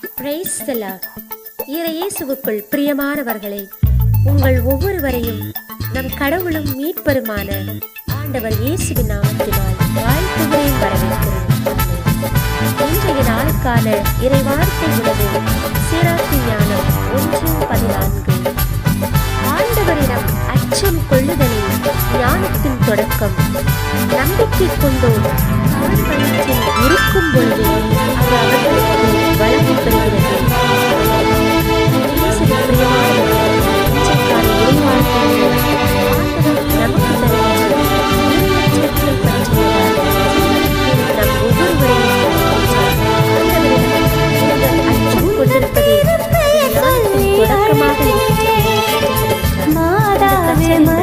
Price இயேசுவுக்குள் பிரியமானவர்களே உங்கள் ஒவ்வொருவரையும் நம் கடவுளும் மீட்பருமான ஆண்டவர் இயேசுவின் நாமத்தினால் வாழ்த்துகிறேன் வரவேற்கிறேன். இன்றைய நாளுக்கான இறைவார்த்தை உணவு சீராக்கு ஞானம் ஒன்று பதினான்கு. ஆண்டவரிடம் அச்சம் கொள்ளுதலே ஞானத்தின் தொடக்கம் நம்பிக்கை கொண்டோம் మాదావే మా